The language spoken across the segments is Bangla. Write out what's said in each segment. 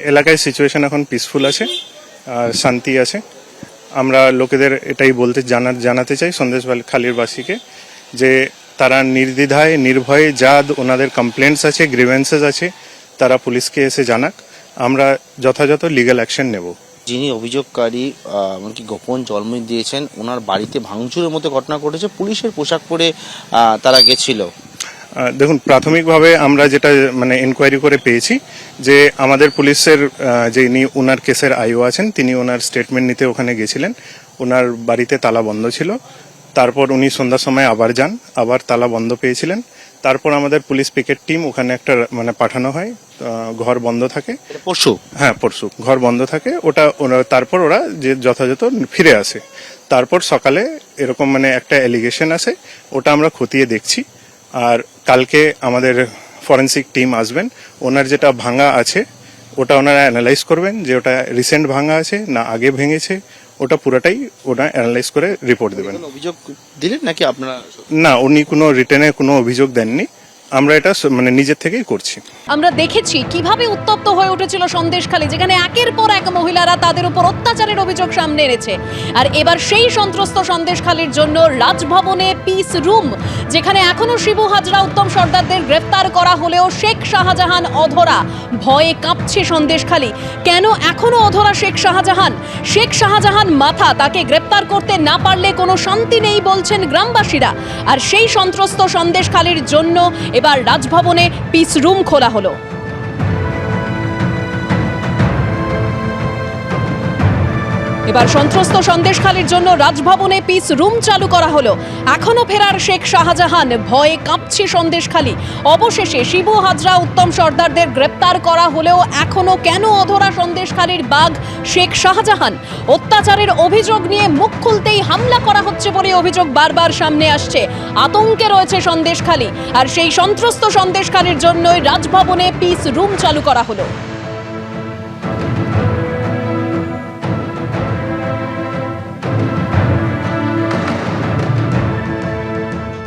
এলাকায় সিচুয়েশন এখন পিসফুল আছে, আর শান্তি আছে। আমরা লোকেদের এটাই বলতে জানার জানাতে চাই সন্দেশ খালির বাসীকে যে তারা নির্দ্বিধায়, নির্ভয়ে যা ওনাদের কমপ্লেন্টস আছে গ্রিভেন্সেস আছে, তারা পুলিশকে এসে জানাক। আমরা যথাযথ লিগ্যাল অ্যাকশন নেব। যিনি অভিযোগকারী এমনকি গোপন জন্ম দিয়েছেন, ওনার বাড়িতে ভাঙচুরের মতো ঘটনা ঘটেছে, পুলিশের পোশাক পরে তারা গেছিল। দেখুন প্রাথমিকভাবে আমরা যেটা মানে এনকোয়ারি করে পেয়েছি যে আমাদের পুলিশের যে ইনি ওনার কেসের আইও আছেন তিনি ওনার স্টেটমেন্ট নিতে ওখানে গেছিলেন। ওনার বাড়িতে তালা বন্ধ ছিল। তারপর উনি সন্ধ্যার সময় আবার যান আবার তালা বন্ধ পেয়েছিলেন। তারপর আমাদের পুলিশ পিকেট টিম ওখানে একটা মানে পাঠানো হয়। ঘর বন্ধ থাকে। পরশু? হ্যাঁ পরশু। ঘর বন্ধ থাকে। ওটা তারপর ওরা যে যথাযথ ফিরে আসে। তারপর সকালে এরকম মানে একটা অ্যালিগেশন আসে। ওটা আমরা খতিয়ে দেখছি। আর কালকে আমাদের ফরেন্সিক টিম আসবেন। ওনার যেটা ভাঙা আছে ওটা ওনারা অ্যানালাইজ করবেন যে ওটা রিসেন্ট ভাঙা আছে না আগে ভেঙেছে ওটা পুরোটাই ওটা অ্যানালাইজ করে রিপোর্ট দেবেন। অভিযোগ দিলেন নাকি আপনারা? না উনি কোনো রিটেনে কোনো অভিযোগ দেননি। আমরা এটা মানে নিজের থেকেই করছি। আমরা দেখেছি কীভাবে উত্তপ্ত হয়ে উঠেছিল সন্দেশখালী, যেখানে একের পর এক মহিলারা তাদের উপর অত্যাচারের অভিযোগ সামনে এনেছে। আর এবার সেই সন্ত্রস্ত সন্দেশখালীর জন্য রাজভবনে পিস রুম যেখানে এখনও শিবু হাজরা, উত্তম সর্দারদের গ্রেফতার করা হলেও শেখ শাহজাহান অধরা ভয়ে কাঁপছে সন্দেশখালী। কেন এখনও অধরা শেখ শাহজাহান? শেখ শাহজাহান মাথা তাকে গ্রেপ্তার করতে না পারলে কোনো শান্তি নেই বলছেন গ্রামবাসীরা। আর সেই সন্ত্রস্ত সন্দেশখালীর জন্য এবার রাজভবনে পিস রুম খোলা হলো। এবার সন্ত্রস্ত সন্দেশখালীর জন্য রাজভবনে পিস রুম চালু করা হলো। এখনও ফেরার শেখ শাহজাহান, ভয়ে কাঁপছে সন্দেশখালী। অবশেষে শিবু হাজরা, উত্তম সর্দারদের গ্রেপ্তার করা হলেও এখনও কেন অধরা সন্দেশখালীর বাঘ শেখ শাহজাহান? অত্যাচারের অভিযোগ নিয়ে মুখ খুলতেই হামলা করা হচ্ছে বলে অভিযোগ বারবার সামনে আসছে। আতঙ্কে রয়েছে সন্দেশখালী। আর সেই সন্ত্রস্ত সন্দেশখালীর জন্যই রাজভবনে পিস রুম চালু করা হলো।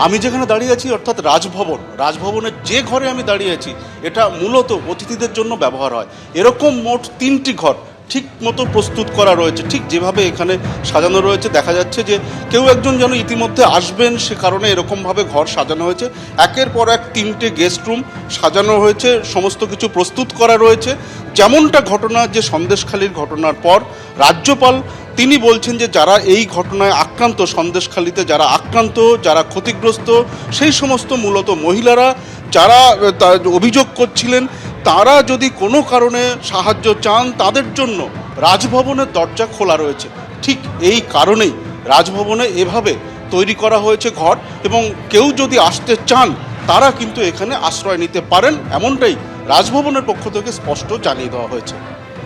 আমি যেখানে দাঁড়িয়ে আছি, অর্থাৎ রাজভবন, রাজভবনের যে ঘরে আমি দাঁড়িয়ে আছি, এটা মূলত অতিথিদের জন্য ব্যবহার হয়। এরকম মোট তিনটি ঘর। ঠিক মতো প্রস্তুত করা রয়েছে, ঠিক যেভাবে এখানে সাজানো রয়েছে, দেখা যাচ্ছে যে কেউ একজন যেন ইতিমধ্যে আসবেন, সে কারণে এরকমভাবে ঘর সাজানো হয়েছে। একের পর এক তিনটে গেস্ট রুম সাজানো হয়েছে, সমস্ত কিছু প্রস্তুত করা রয়েছে। যেমনটা ঘটনা, যে সন্দেশখালির ঘটনার পর রাজ্যপাল তিনি বলছেন যে যারা এই ঘটনায় আক্রান্ত, সন্দেশখালিতে যারা আক্রান্ত, যারা ক্ষতিগ্রস্ত, সেই সমস্ত মূলত মহিলারা, যারা অভিযোগ করছিলেন তারা যদি কোনো কারণে সাহায্য চান তাদের জন্য রাজভবনের দরজা খোলা রয়েছে। ঠিক এই কারণেই রাজভবনে এভাবে তৈরি করা হয়েছে ঘর এবং কেউ যদি আসতে চান, তারা কিন্তু এখানে আশ্রয় নিতে পারেন এমনটাই রাজভবনের পক্ষ থেকে স্পষ্ট জানিয়ে দেওয়া হয়েছে।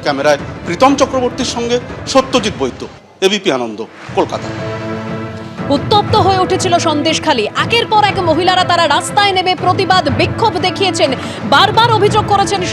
ক্যামেরায় প্রীতম চক্রবর্তীর সঙ্গে সত্যজিৎ বৈদ্য এবিপি আনন্দ, কলকাতা। উত্তপ্ত হয়ে উঠেছিল সন্দেশখালী। একের পর এক মহিলারা তারা রাস্তায় নেমে প্রতিবাদ বিক্ষোভ দেখিয়েছেন। বারবার অভিযোগ করেছেন